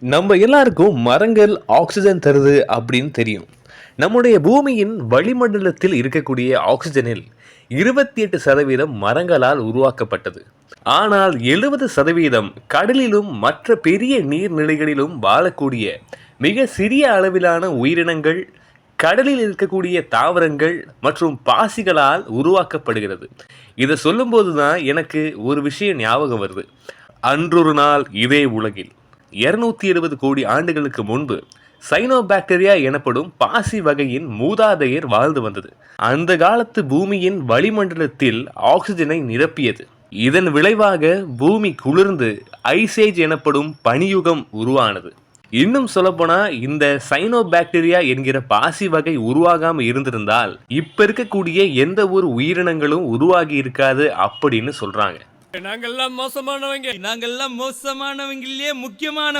நம்ம எல்லாருக்கும் மரங்கள் ஆக்சிஜன் தருது அப்படின்னு தெரியும். நம்முடைய பூமியின் வளிமண்டலத்தில் இருக்கக்கூடிய ஆக்சிஜனில் இருபத்தி எட்டு சதவீதம் மரங்களால் உருவாக்கப்பட்டது. ஆனால் எழுபது சதவீதம் கடலிலும் மற்ற பெரிய நீர்நிலைகளிலும் வாழக்கூடிய மிக சிறிய அளவிலான உயிரினங்கள் கடலில் இருக்கக்கூடிய தாவரங்கள் மற்றும் பாசிகளால் உருவாக்கப்படுகிறது. இதை சொல்லும்போது தான் எனக்கு ஒரு விஷயம் ஞாபகம் வருது. அன்றொரு நாள் இதே உலகில். இருநூத்தி எழுபது கோடி ஆண்டுகளுக்கு முன்பு சைனோபாக்டீரியா எனப்படும் பாசி வகையின் மூதாதையர் வாழ்ந்து வந்தது. அந்த காலத்து பூமியின் வளிமண்டலத்தில் ஆக்சிஜனை நிரப்பியது. இதன் விளைவாக பூமி குளிர்ந்து ஐசேஜ் எனப்படும் பனியுகம் உருவானது. இன்னும் சொல்லப்போனா இந்த சைனோபாக்டீரியா என்கிற பாசி வகை உருவாகாம இருந்திருந்தால் இப்ப இருக்கக்கூடிய எந்த ஒரு உயிரினங்களும் உருவாகி இருக்காது அப்படின்னு சொல்றாங்க. நாங்கெல்லாம் மோசமானவங்க. நாங்கெல்லாம் மோசமானவங்களே முக்கியமானவங்க.